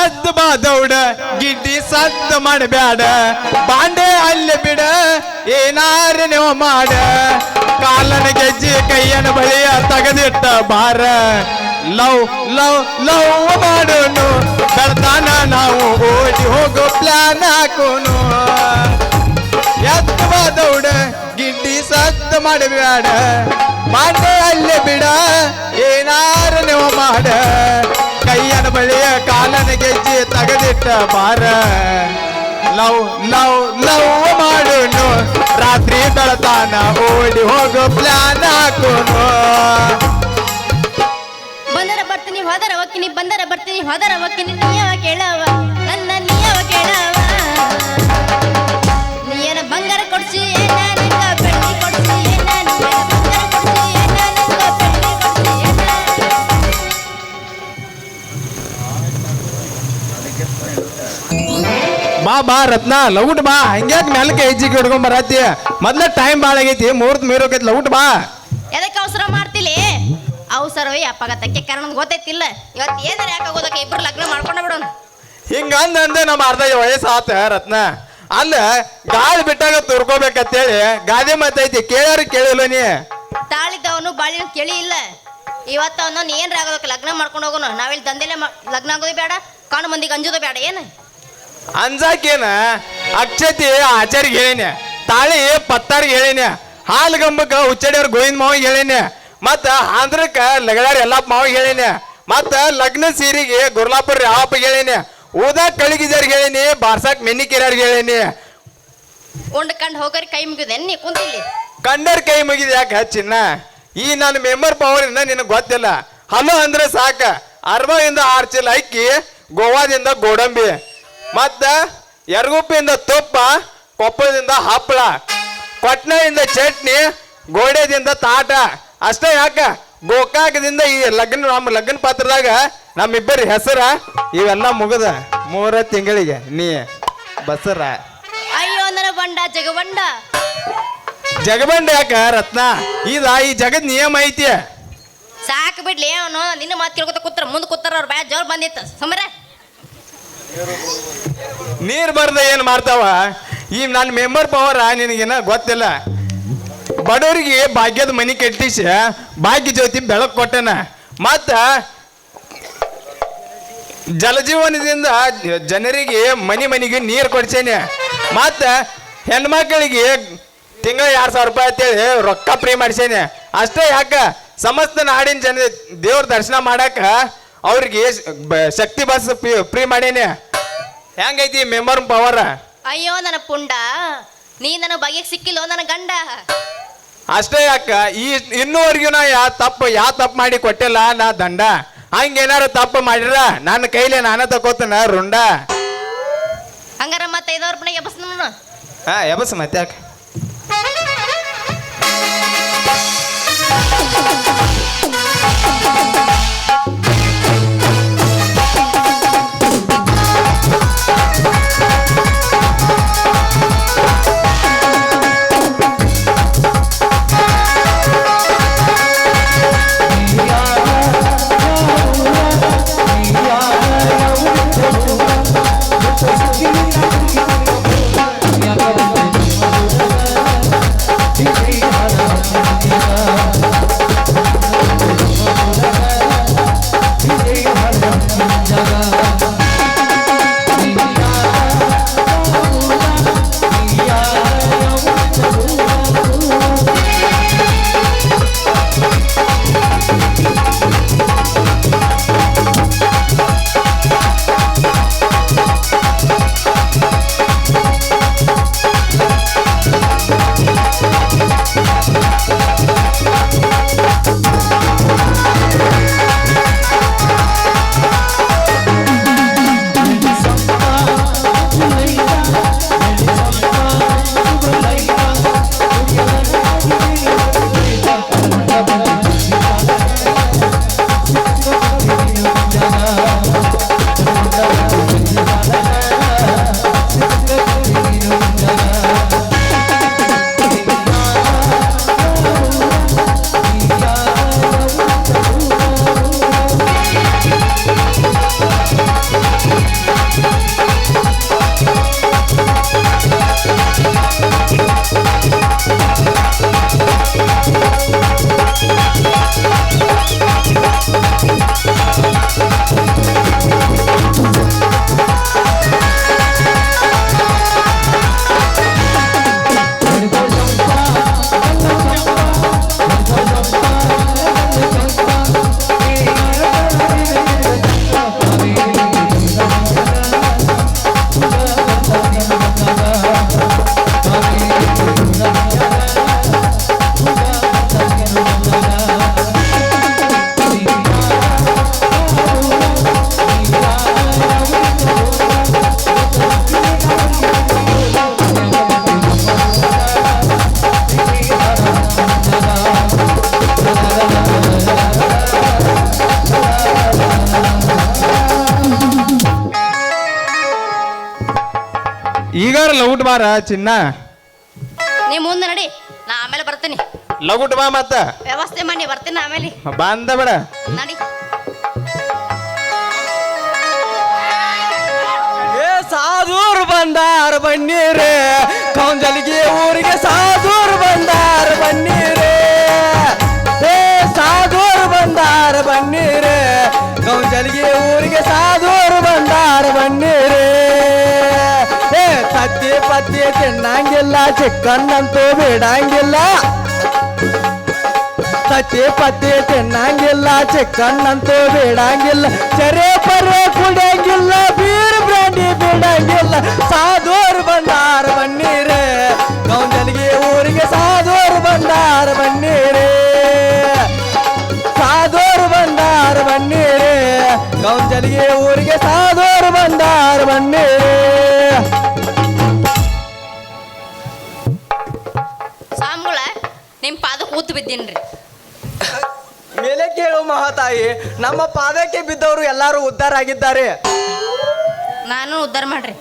ಎದ್ದ ಬಾ ದೌಡ ಗಿಡ್ಡಿ ಸದ್ದ ಮಾಡಬ್ಯಾಡ. ಬಾಂಡೆ ಅಲ್ಲಿ ಬಿಡ, ಏನಾರ ನೀವು ಮಾಡ. ಕಾಲನ ಗೆಜ್ಜಿ ಕೈಯನ ಬಳಿಯ ತಗದಿಟ್ಟ ಬಾರ ಲವ್ ಲವ್ ಲವ್ ಮಾಡೋನು. ಬೆಳ್ತಾನ ನಾವು ಓಡಿ ಹೋಗೋ ಪ್ಲಾನ್ ಹಾಕೋನು. ಎದ್ದ ಬಾ ದೌಡ ಸದ್ದ ಮಾಡಬೇಡ ಮಾಡ ಅಲ್ಲಿ ಬಿಡ. ಏನಾರ ನೀವು ಮಾಡ. ಕೈಯನ ಬಳಿಯ ಕಾಲನ ಗೆಜ್ಜೆ ತಗದಿಟ್ಟ ಬಾರ ಲವ್ ಲವ್ ಲವ್ ಮಾಡೋನು. ರಾತ್ರಿ ಬೆಳತಾನ ಓಡಿ ಹೋಗೋ ಪ್ಲಾನ್ ಹಾಕೋನು. ಬಂದರ ಬರ್ತೀನಿ, ಹೋದರ ಒಕ್ಕಿನಿ, ಬಂದರ ಬರ್ತೀನಿ, ಹೋದರ ಒಕ್ಕಿನಿ ನೀಯವ ಕೇಳವ ಬಾ ಬಾ ರತ್ನ ಲೌಟ್ ಬಾ. ಹಂಗ್ಯಾಕ್ ಮೇಲಕ್ಕೆ ಹೆಜ್ಜಿಗೆ ಹಿಡ್ಕೊಂಡ್ ಬರತ್ತಿ. ಮೊದ್ಲ ಟೈಮ್ ಭಾಳ ಆಗೈತಿ ಮುಹೂರ್ತ ಮೀರೋಕೈತಿ ಲೌಟ್ ಬಾ. ಎದಕ್ಕೆ ಅವಸರ ಮಾಡ್ತಿಲಿ? ಅವಸರವೇ ಅಪ್ಪಗತ್ತಕ್ಕೆ ಕಾರಣ ಗೊತ್ತೈತಿಲ್ಲ. ಇವತ್ತು ಏನಾರ ಯಾಕಾಗೋದಕ್ಕೆ ಇಬ್ರು ಲಗ್ನ ಮಾಡ್ಕೊಂಡ ಬಿಡೋಣ? ಹಿಂಗ ಅಂದ ನಮ್ಮ ಅರ್ಧ ವಯಸ್ಸಾತ ಆತ ರತ್ನ. ಅಲ್ಲ ಗಾಳಿ ಬಿಟ್ಟಾಗ ತುರ್ಕೋಬೇಕಂತೇಳಿ ಗಾದೆ ಮಾತೈತಿ ಕೇಳ್ಯಾರ ಕೇಳಿಲ್ಲ ನೀ. ತಾಳಿದ್ದವನು ಬಾಳಿನ ಕೇಳಿ ಇಲ್ಲ. ಇವತ್ತು ಅವನ ಏನ್ರ ಆಗೋದಕ್ಕೆ ಲಗ್ನ ಮಾಡ್ಕೊಂಡು ಹೋಗೋಣ ನಾವಿಲ್ಲಿ ದಂಧೆಲೆ ಮಾ- ಲಗ್ನ ಆಗೋದು ಬೇಡ ಕಾಣು ಮಂದಿಗೆ ಅಂಜೋದು ಬೇಡ ಏನು? ಅಂಜಾಕೇನ ಅಕ್ಷತಿ ಆಚಾರಿಗೆ ಹೇಳಿನ ತಾಳಿ ಪತ್ತಾರಿಗೆ ಹೇಳಿನ ಹಾಲ್ಗಂಬಕ್ಕ ಹುಚ್ಚಡಿಯವ್ರ ಗೋವಿಂದ ಮಾವಿಗೆ ಹೇಳಿನ ಮತ್ತ ಆಂಧ್ರಕ್ಕ ಲಗಡಾರ್ ಎಲ್ಲಪ್ಪ ಮಾವಿಗೆ ಹೇಳಿನ ಮತ್ತ ಲಗ್ನ ಸೀರಿಗೆ ಗುರ್ಲಾಪುರ ರಾವಪ್ಪಗೆ ಹೇಳಿನ ಊದ ಕಳಿಗಿದವ್ರಿಗೆ ಹೇಳಿನಿ ಬಾರ್ಸಾಕ್ ಮೆನ್ನಿಕಿರ್ಯಾರಿಗೆ ಹೇಳಿನಿ. ಉಂಡ್ ಕಂಡು ಹೋಗರ್ ಕೈ ಮುಗಿದೆ ನೀ ಕುಂತಿಲ್ಲಿ. ಕಂಡರ್ ಕೈ ಮುಗಿದ ಯಾಕೆ ಚಿನ್ನ ಈ ನನ್ನ ಮೆಂಬರ್ ಪವರ್ ಇಂದ ನಿನಗೆ ಗೊತ್ತಿಲ್ಲ. ಹಲೋ ಅಂದ್ರೆ ಸಾಕ. ಅರ್ಬದಿಂದ ಇಂದ ಆರ್ಚಿಲ್ ಅಕ್ಕಿ ಗೋವಾದಿಂದ ಗೋಡಂಬಿ. ಮತ್ತ ಎರಗುಪ್ಪಿಂದ ತುಪ್ಪ ಕೊಪ್ಪಳದಿಂದ ಹಪ್ಪಳ ಕೊಟ್ನೆಯಿಂದ ಚಟ್ನಿ ಗೋಡೆದಿಂದ ತಾಟ. ಅಷ್ಟೇ ಯಾಕ? ಗೋಕಾಕದಿಂದ ಈ ಲಗ್ನ ನಮ್ಮ ಲಗ್ನ ಪಾತ್ರದಾಗ ನಮ್ಮಿಬ್ಬರ ಹೆಸರ ಇವೆಲ್ಲ ಮುಗದ ಮೂರ ತಿಂಗಳಿಗೆ. ನೀ ಬಸರ. ಅಯ್ಯೋ ನನ್ನ ಬಂಡ ಜಗಬಂಡ. ಜಗಬಂಡ ಯಾಕ ರತ್ನ? ಇದ ಈ ಜಗದ ನಿಯಮ ಐತಿ. ಸಾಕು ಬಿಡ್ಲಿ ಅವನು. ನಿನ್ನ ಮಾತು ಕೇಳ್ಕೊತ ಕೂತ್ರ ಮುಂದೆ ಕೂತಾರ ಅವ್ರ ಬ್ಯಾ ಜೋರ್ ಬಂದಿತ್ತು. ಸಮರ ನೀರ್ ಬರ್ದ ಏನ್ ಮಾಡ್ತಾವ? ಈ ನನ್ನ ಮೆಂಬರ್ ಪವರ ನಿನಗೇನ ಗೊತ್ತಿಲ್ಲ. ಬಡವರಿಗೆ ಭಾಗ್ಯದ ಮನಿ ಕಟ್ಟಿಸಿ, ಭಾಗ್ಯ ಜ್ಯೋತಿ ಬೆಳಕು ಕೊಟ್ಟನ. ಮತ್ತ ಜಲಜೀವನದಿಂದ ಜನರಿಗೆ ಮನಿ ಮನಿಗೆ ನೀರು ಕೊಡ್ಸೇನೆ. ಮತ್ತ ಹೆಣ್ಮಕ್ಳಿಗೆ ತಿಂಗಳ ಎರಡು ಸಾವಿರ ರೂಪಾಯಿ ಅಂತೇಳಿ ರೊಕ್ಕ ಫ್ರೀ ಮಾಡ್ಸೇನೆ. ಅಷ್ಟೇ ಯಾಕ? ಸಮಸ್ತ ನಾಡಿನ ಜನ ದೇವ್ರ ದರ್ಶನ ಮಾಡಾಕ ಅವ್ರಿಗೆ ಶಕ್ತಿ ಬಸ್ ಫ್ರೀ ಮಾಡೇನೆ. ಹೆಂಗೈತಿ ಮೆಂಬರ್ ಪವರ್ ಅಯ್ಯೋ ನನ್ನ ಪುಂಡ. ನೀ ನನ್ನ ಬಗೆಗೆ ಸಿಕ್ಕಿಲ್ಲೋ ನನ್ನ ಗಂಡ. ಅಷ್ಟೇ ಯಾಕ? ಈ ಇನ್ನೂವರೆಗೂ ನಾ ಯಾವ ತಪ್ಪು ಯಾವ ತಪ್ಪು ಮಾಡಿ ಕೊಟ್ಟಿಲ್ಲ ನಾ ದಂಡ. ಹಂಗೇನಾರು ತಪ್ಪು ಮಾಡಿರ ನನ್ನ ಕೈಲೇ ನಾನು ತಗೋತನ ರುಂಡ. ಹಂಗಾರ ಮತ್ತೆ ಐದಾರು ಪುಣ್ಯ ಎಬಸ್ ನಾನು ಹಾ ಎಬಸ್ ಮತ್ತೆ ಯಾಕೆ? ಲಗುಟ್ ಬಾರ ಚಿನ್ನ? ನೀ ಮುಂದೆ ನಡಿ ನಾ ಆಮೇಲೆ ಬರ್ತೀನಿ. ಲಗುಟ್ ಬಾ ಮತ್ತ. ವ್ಯವಸ್ಥೆ ಮಾಡಿ ಬರ್ತೀನಿ ಆಮೇಲೆ. ಬಂದ ಬೇಡ. ನಡಿ. ಏ ಸಾಧೂರು ಬಂದಾರ ಬನ್ನೀರೆ. ಕೌಂಜಲಿಗೆ ಊರಿಗೆ ಸಾಧೂರು ಬಂದಾರ ಬನ್ನೀರೆ. ಏ ಸಾಧೂರು ಬಂದಾರ ಬನ್ನೀರೇ. ಪತ್ತಿ ತಿನ್ನಂಗಿಲ್ಲ ಚಿಕ್ಕನ್ ಅಂತೂ ಬಿಡಂಗಿಲ್ಲ ತತ್ತಿ ಪತ್ತಿ ತಿನ್ನಂಗಿಲ್ಲ ಚಿಕ್ಕನ್ ಅಂತೂ ಬಿಡಂಗಿಲ್ಲ ಚರೆ ಪರೆ ಕುಡಿಯಂಗಿಲ್ಲ ಬೀರ್ ಬ್ರಾಂಡಿ ಬಿಡಂಗಿಲ್ಲ ಸಾಧೋರು ಬಂದಾರ ಬನ್ನೀರೇ ಕೌಂಜಲಿಗೆ ಊರಿಗೆ ಸಾಧೋರು ಬಂದಾರ ಬನ್ನೀರೇ ಸಾಧೋರು ಬಂದಾರ ಬನ್ನೀರೇ ಕೌಂಜಲಿಗೆ ಊರಿಗೆ ಸಾಧೋರು ಬಂದಾರ ಬನ್ನೀರೇ ಬಿದ್ದೀನ್ರಿ. ಮೇಲೆ ಕೇಳು ಮಹಾತಾಯಿ ನಮ್ಮ ಪಾದಕ್ಕೆ ಬಿದ್ದವರು ಎಲ್ಲರೂ ಉದ್ಧಾರ ಆಗಿದ್ದಾರೆ. ನಾನು ಉದ್ಧಾರ ಮಾಡ್ರಿ.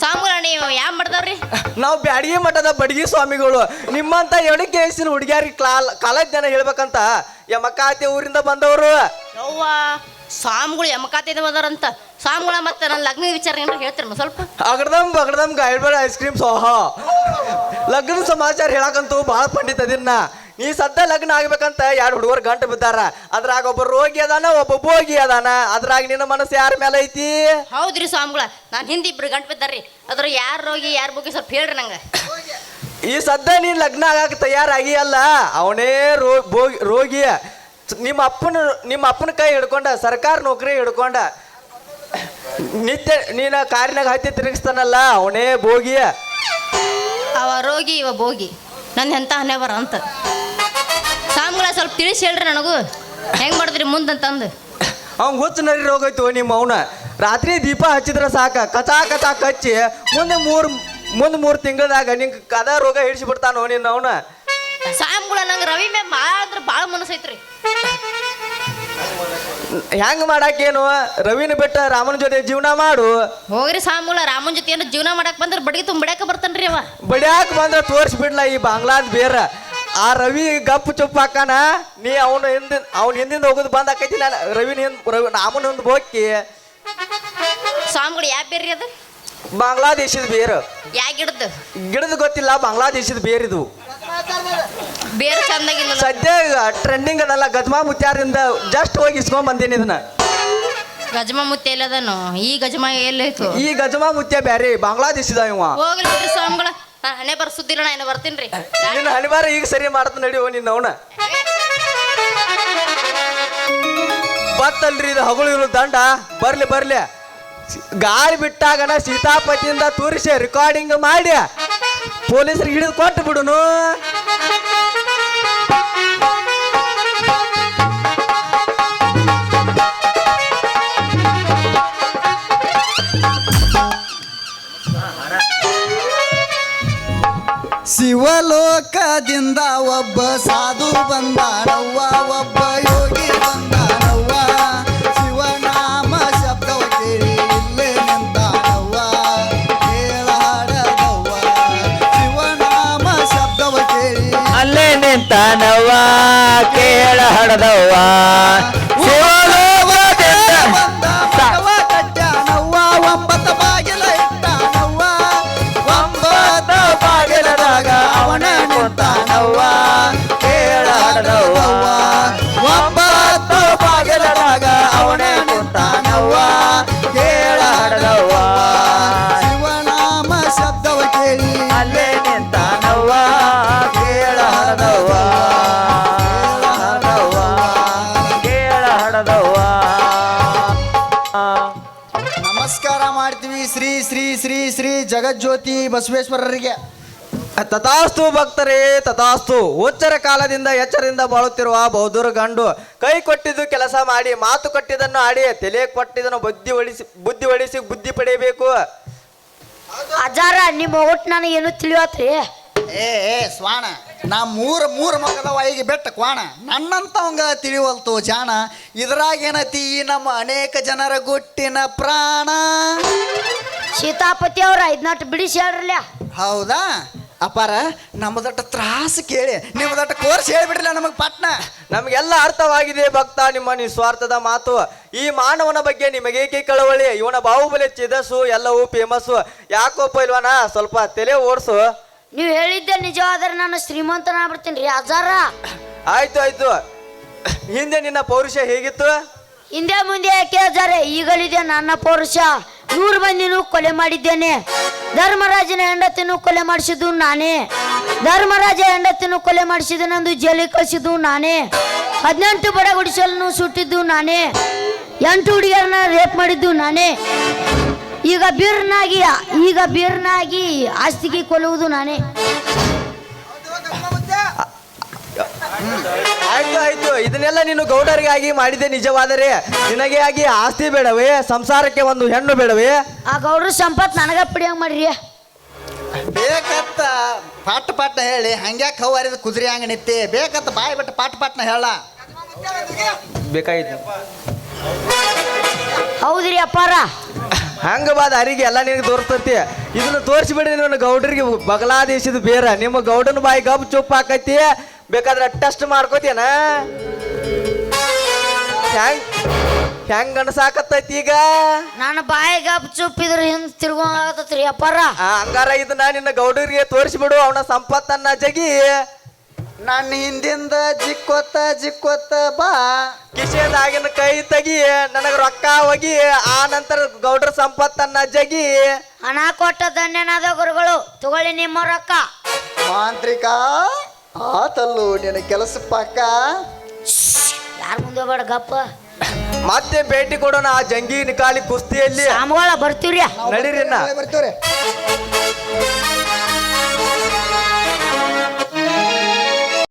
ಸ್ವಾಮಿಗಳು ನೀವು ಯಾವ ಮಾಡ್ದವ್ರಿ ನಾವು ಬ್ಯಾಡಗಿ ಮಠದ ಬಡಗಿ ಸ್ವಾಮಿಗಳು. ನಿಮ್ಮಂತ ಎಣಿಕೆ ವಯಸ್ಸಿನ ಹುಡುಗಿಯರಿಗೆ ಕಾಲ ಕಾಲೇಜ್ ಜನ ಹೇಳ್ಬೇಕಂತ ಯಮಕಾತಿ ಊರಿಂದ ಬಂದವರು. ಅವ್ವ ಸ್ವಾಮಿಗಳು ಯಮಕಾತಿಯಿಂದ ಬಂದಾರಂತ ಸಾಮ್ಗಳ ಮತ್ತೆ ನನ್ನ ಲಗ್ನ ವಿಚಾರ ಏನಾರ ಹೇಳ್ತೀರ ಸ್ವಲ್ಪ? ಅಗಡ್ದಮ್ ಬಗಡ್ದಮ್ ಗಾಯಡ್ಬೇಡ ಐಸ್ ಕ್ರೀಮ್ ಸೋಹ. ಲಗ್ನ ಸಮಾಚಾರ ಹೇಳಕಂತೂ ಭಾಳ ಪಂಡಿತ ಅದಿನ್ನ. ನೀ ಸದ್ದ ಲಗ್ನ ಆಗ್ಬೇಕಂತ ಎರಡು ಹುಡುಗರು ಗಂಟು ಬಿದ್ದಾರ. ಅದ್ರಾಗ ಒಬ್ಬ ರೋಗಿ ಅದಾನ ಒಬ್ಬ ಭೋಗಿ ಅದಾನ. ಅದ್ರಾಗ ನಿನ್ನ ಮನಸ್ಸು ಯಾರ ಮೇಲೆ ಐತಿ? ಹೌದ್ರಿ ಸ್ವಾಮಿಗಳ ನಾನು ಹಿಂದೆ ಇಬ್ರು ಗಂಟು ಬಿದ್ದಾರ್ರಿ. ಅದ್ರ ಯಾರು ರೋಗಿ ಯಾರ ಭೋಗಿ ಸ್ವಲ್ಪ ಹೇಳ್ರಿ ನಂಗೆ. ಈ ಸದ್ದ ನೀನ್ ಲಗ್ನ ಆಗಕ್ಕೆ ತಯಾರಾಗಿ ಅಲ್ಲ. ಅವನೇ ರೋ ಭೋಗಿ ರೋಗಿ ನಿಮ್ಮ ಅಪ್ಪನ ನಿಮ್ಮ ಅಪ್ಪನ ಕೈ ಹಿಡ್ಕೊಂಡ ಸರ್ಕಾರ ನೌಕರಿ ಹಿಡ್ಕೊಂಡ. ನಿತ್ಯ ನೀನ ಕಾರಿನಾಗ ಹತ್ತಿ ತಿರುಗಿಸ್ತಾನಲ್ಲ ಅವನೇ ಭೋಗಿ ಅವ ರೋಗಿ ಇವ ಭೋಗಿ. ನನ್ನ ಎಂತ ಹಣೆ ಬರ ಅಂತ. ಸಾಮ್ಗಳ ಸ್ವಲ್ಪ ತಿಳಿಸಿ ಹೇಳ್ರಿ ನನಗೂ. ಹೆಂಗ್ ಮಾಡಿದ್ರಿ ಮುಂದಂತಂದು? ಅವ್ನು ಹುಚ್ಚು ನರಿ ರೋಗ ಐತು ನಿಮ್ಮ ಅವನ. ರಾತ್ರಿ ದೀಪ ಹಚ್ಚಿದ್ರೆ ಸಾಕ. ಕಚಾ ಕಚಾ ಕಚ್ಚಿ ಮುಂದೆ ಮೂರು ಮುಂದೆ ಮೂರು ತಿಂಗಳದಾಗ ನಿಂಗೆ ಕದ ರೋಗ ಹಿಡಿಸಿ ಬಿಡ್ತಾನೋ ನಿನ್ನ ಅವನ. ಸಾಮ್ಗಳ ನಂಗೆ ರವಿ ಮೇ ಭಾಳ ಅಂದ್ರೆ ಭಾಳ ಮನಸ್ಸೈತ್ರಿ ಹೆಂಗ್ ಮಾಡಾಕೇನು? ರವಿನ ಬಿಟ್ಟ ರಾಮನ ಜೊತೆ ಜೀವನ ಮಾಡು. ಹೋಗ್ರಿ ಸಾಮೂಲ ರಾಮನ್ ಜೊತೆ ಏನು ಜೀವನ ಮಾಡಕ್ ಬಂದ್ರೆ ಬಡಿಗೆ ತುಂಬ ಬರ್ತನ್ರಿ ಬರ್ತಾನ್ರಿ ಅವ. ಬಡ್ಯಾಕ ಬಂದ್ರೆ ತೋರಿಸ್ಬಿಡ್ಲ ಈ ಬಾಂಗ್ಲಾದ ಬೇರ. ಆ ರವಿ ಗಪ್ ಚುಪ್ ಹಾಕಾನ ನೀ ಅವನ ಹಿಂದ ಅವ್ನ ಹಿಂದಿಂದ ಹೋಗುದು ಬಂದ್ ಹಾಕೈತಿ ನಾನು. ರವಿನ ಹಿಂದ್ ರವಿ ನಾಮನ ಹಿಂದ್ ಹೋಗಿ. ಸ್ವಾಮಿಗಳು ಯಾವ ಬೇರ್ರಿ ಅದು? ಬಾಂಗ್ಲಾದೇಶದ ಬೇರು. ಯಾ ಗಿಡದ್ದು? ಗಿಡದ ಗೊತ್ತಿಲ್ಲ ಬಾಂಗ್ಲಾದೇಶದ ಬೇರಿದು. ಬೇರೆ ಚಂದಾಗಿಲ್ಲ ಸದ್ಯ ಟ್ರೆಂಡಿಂಗ್ ಅದಲ್ಲ ಗದ್ಮಾ ಮುತ್ಯಾರಿಂದ ಜಸ್ಟ್ ಹೋಗಿ ಇಸ್ಕೊಂಡ್ ಬಂದೀನಿ ಇದನ್ನ. ಗಜಮ ಮುತ್ತೆ ಎಲ್ಲದನು ಈ ಗಜಮ ಎಲ್ಲೈತು ಈ ಗಜಮಾ ಮುತ್ಯ ಬ್ಯಾರೆ ಬಾಂಗ್ಲಾದೇಶದ ಇವ. ಹೋಗ್ಲಿ ಬಿಡ್ರಿ ಸ್ವಾಮಿಗಳ. ನಾನು ಹಣೆ ಬರ್ಸುದಿಲ್ಲ ಸುದ್ದಿಲ್ಲ ನಾ ಏನು ಬರ್ತೀನಿ ರೀ. ನಿನ್ನ ಹಣಿವಾರ ಈಗ ಸರಿ ಮಾಡ್ತ ನಡಿಯೋ ನಿನ್ನ ಅವನ. ಬತ್ತಲ್ರಿ ಇದು ಹಗಲು ಇರೋ ದಂಡ. ಬರ್ಲಿ ಬರ್ಲಿ. ಗಾಳಿ ಬಿಟ್ಟಾಗನ ಸೀತಾಪತಿಯಿಂದ ತೋರಿಸಿ ರೆಕಾರ್ಡಿಂಗ್ ಮಾಡಿ. ಪೊಲೀಸರಿಗೆ ಹಿಡಿದು ಕೊಟ್ಟು ಬಿಡುನು. ಶಿವಲೋಕದಿಂದ ಒಬ್ಬ ಸಾಧು ಬಂದಾನವ್ವ ಒಬ್ಬ ಯೋಗಿ ಬಂದಾನವ್ವ. ಶಿವನಾಮ ಶಬ್ದವ ಕೇಳಿ ಇಲ್ಲೇ ನಿಂತಾನವ್ವ. ಕೇಳಾಡದವ್ವ ಶಿವನಾಮ ಶಬ್ದವ ಕೇಳಿ ಅಲ್ಲೇ ನಿಂತಾನವ್ವ ಕೇಳ ಹಡದವ್ವ ಜಗಜ್ಯೋತಿ ಬಸವೇಶ್ವರರಿಗೆ. ತಥಾಸ್ತು ಭಕ್ತರೇ ತಥಾಸ್ತು. ಉಚ್ಚರ ಕಾಲದಿಂದ ಎಚ್ಚರದಿಂದ ಬಾಳುತ್ತಿರುವ ಬೌದ್ಧರ ಗಂಡು ಕೈ ಕೊಟ್ಟಿದ್ದು ಕೆಲಸ ಮಾಡಿ ಮಾತು ಕಟ್ಟಿದನ್ನು ಆಡಿ ತಲೆ ಕೊಟ್ಟಿದ್ದನ್ನು ಬುದ್ಧಿ ಒಳಿಸಿ ಬುದ್ಧಿ ಒಳಿಸಿ ಬುದ್ಧಿ ಪಡೆಯಬೇಕು. ಅಜಾರ ನಿಮ್ಮ ಒಟ್ಟು ನಾನು ಏನು ತಿಳಿಯತ್ರಿ? ಏ ಏ ಸ್ವಾಣ ನಾ ಮೂರು ಮೂರು ಮಗದ ವೈಗೆ ಬೆಟ್ಟ ಕ್ವಾಣ. ನನ್ನಂತವಂಗ ತಿಳಿವಲ್ತು ಜಾಣ. ಇದ್ರಾಗ ಏನತಿ ಈ ನಮ್ಮ ಅನೇಕ ಜನರ ಗುಟ್ಟಿನ ಪ್ರಾಣ. ಸೀತಾಪತಿ ಅವ್ರ ಐದ್ನಾಟ್ ಬಿಡಿಸಿ ಹೇಳ್ರಲ್ಲ ಹೌದಾ? ಅಪಾರ ನಮ್ಮದಟ್ಟ ತ್ರಾಸ ಕೇಳಿ. ನಿಮ್ಮದಟ್ಟ ಕೋರ್ಸ್ ಹೇಳ್ಬಿಡ್ರಲ್ಲ ನಮಗೆ ಪಟ್ನ. ನಮಗೆಲ್ಲ ಅರ್ಥವಾಗಿದೆ ಭಕ್ತ ನಿಮ್ಮ ನಿಸ್ವಾರ್ಥದ ಮಾತು. ಈ ಮಾನವನ ಬಗ್ಗೆ ನಿಮಗೇಕೆ ಕಳವಳಿ? ಇವನ ಬಾಹುಬಲಿ ಚಿದಸು ಎಲ್ಲವೂ ಫೇಮಸ್ಸು ಯಾಕೋ ಇಲ್ವಾನ ಸ್ವಲ್ಪ ತಲೆ ಓಡಿಸು. ನೀವು ಹೇಳಿದ್ದೆ ನಿಜವಾದ್ರೆ ನಾನು ಶ್ರೀಮಂತನ ಬಿಡ್ತೀನಿ ರೀ ಅಜಾರ. ಆಯ್ತು ಆಯ್ತು. ಹಿಂದೆ ನಿನ್ನ ಪೌರುಷ ಹೇಗಿತ್ತು? ಹಿಂದೆ ಮುಂದೆ ಯಾಕೆ ಅಜಾರೆ? ಈಗಲಿದೆ ನನ್ನ ಪೌರುಷ. ನೂರು ಮಂದಿನೂ ಕೊಲೆ ಮಾಡಿದ್ದೇನೆ. ಧರ್ಮರಾಜನ ಹೆಂಡತಿನೂ ಕೊಲೆ ಮಾಡಿಸಿದ್ದು ನಾನೇ. ಧರ್ಮರಾಜ ಹೆಂಡತಿನೂ ಕೊಲೆ ಮಾಡಿಸಿದ ನಂದು ಜೈಲಿಗೆ ಕಳಿಸಿದ್ದು ನಾನೇ. ಹದಿನೆಂಟು ಬಡ ಗುಡಿಸಲನ್ನು ಸುಟ್ಟಿದ್ದು ನಾನೇ. ಎಂಟು ಹುಡುಗಿಯರನ್ನ ರೇಪ್ ಮಾಡಿದ್ದು ನಾನೇ. ಈಗ ಬೀರ್ನಾಗಿ ಈಗ ಬೀರ್ನಾಗಿ ಆಸ್ತಿಗೆ ಕೊಲ್ಲುವುದು ನಾನೇ. ಆಯ್ತು ಆಯ್ತು. ಇದನ್ನೆಲ್ಲ ನೀನು ಗೌಡರಿಗಾಗಿ ಮಾಡಿದೆ ನಿಜವಾದರೆ. ನಿನಗೆ ಆಗಿ ಆಸ್ತಿ ಬೇಡವೇ? ಸಂಸಾರಕ್ಕೆ ಒಂದು ಹೆಣ್ಣು ಬೇಡವೇ? ಆ ಗೌಡ್ರ ಸಂಪತ್ ನನಗ ಪಿಡಿಯಂಗ್ ಮಾಡ್ರಿ. ಬೇಕತ್ತ. ಪಾಟ್ ಪಾಟ್ನ ಹೇಳಿ. ಹಂಗ್ಯಾಕೆ ಹರಿದ ಕುದುರೆ ಹಂಗ ನಿತ್ತಿ ಬೇಕತ್ತ ಬಾಯಿ ಬಿಟ್ಟು ಪಾಟ್ ಪಾಟ್ನ ಹೇಳ. ಬೇಕಾಗಿತ್ತು. ಹೌದ್ರಿ ಅಪ್ಪಾರ. ಹಂಗ ಬಾದ ಅರಿಗೆ ಎಲ್ಲ ನಿನಗೆ ತೋರಿಸ್ತೈತಿ. ಇದನ್ನ ತೋರಿಸ್ಬಿಡಿ ನನ್ನ ಗೌಡರಿಗೆ ಬಗಲಾದೇಶದ ಬೇರ. ನಿಮ್ಮ ಗೌಡನ ಬಾಯಿ ಗಬ್ ಚುಪ್ ಹಾಕೈತಿ ಬೇಕಾದ್ರೆ ಟೆಸ್ಟ್ ಮಾಡ್ಕೋತೀನ? ಹೆಂಗ್ ಹೆಂಗ್ ಅನ್ಸಾಕತ್ತೈತಿ ಈಗ? ನಾನು ಬಾಯಿಗೆ ಚುಪ್ಪಿದ್ರೆ ಹಿಂದ್ ತಿರ್ಗೋತ್ರಿ ಅಪ್ಪಾರ. ಆ, ಹಂಗಾರ ಇದನ್ನ ನಿನ್ನ ಗೌಡರಿಗೆ ತೋರಿಸ್ಬಿಡು. ಅವನ ಸಂಪತ್ತನ್ನ ಜಗಿ. ನನ್ನ ಹಿಂದಿಂದ ಜಿಕ್ಕೊತ್ತ ಜಿಕ್ಕೊತ್ತ ಬಾ. ಕಿಶೆದಾಗಿನ ಕೈ ತೆಗಿ ನನಗ ರೊಕ್ಕ ಹೋಗಿ ಆ ನಂತರ ಗೌಡ್ರ ಸಂಪತ್ತನ್ನ ಜಗಿ. ಹಣ ಕೊಟ್ಟ ಧನ್ಯನಾದ ಗುರುಗಳು ತಗೊಳ್ಳಿ ನಿಮ್ಮ ರೊಕ್ಕ. ಮಾಂತ್ರಿಕ ಆತಲ್ಲು ನಿನ್ನ ಕೆಲಸ ಪಕ್ಕ. ಯಾರ ಮುಂದೆ ಬೇಡ ಗಪ್ಪ. ಮತ್ತೆ ಭೇಟಿ ಕೊಡೋಣ ಆ ಜಂಗಿ ನಿಕಾಲಿ ಕುಸ್ತಿಯಲ್ಲಿ. ಸಾಮಗಳ ಬರ್ತೀವ್ರಿ. ನಡೀರಿ ಅಣ್ಣ. ಬರ್ತೀವ್ರಿ.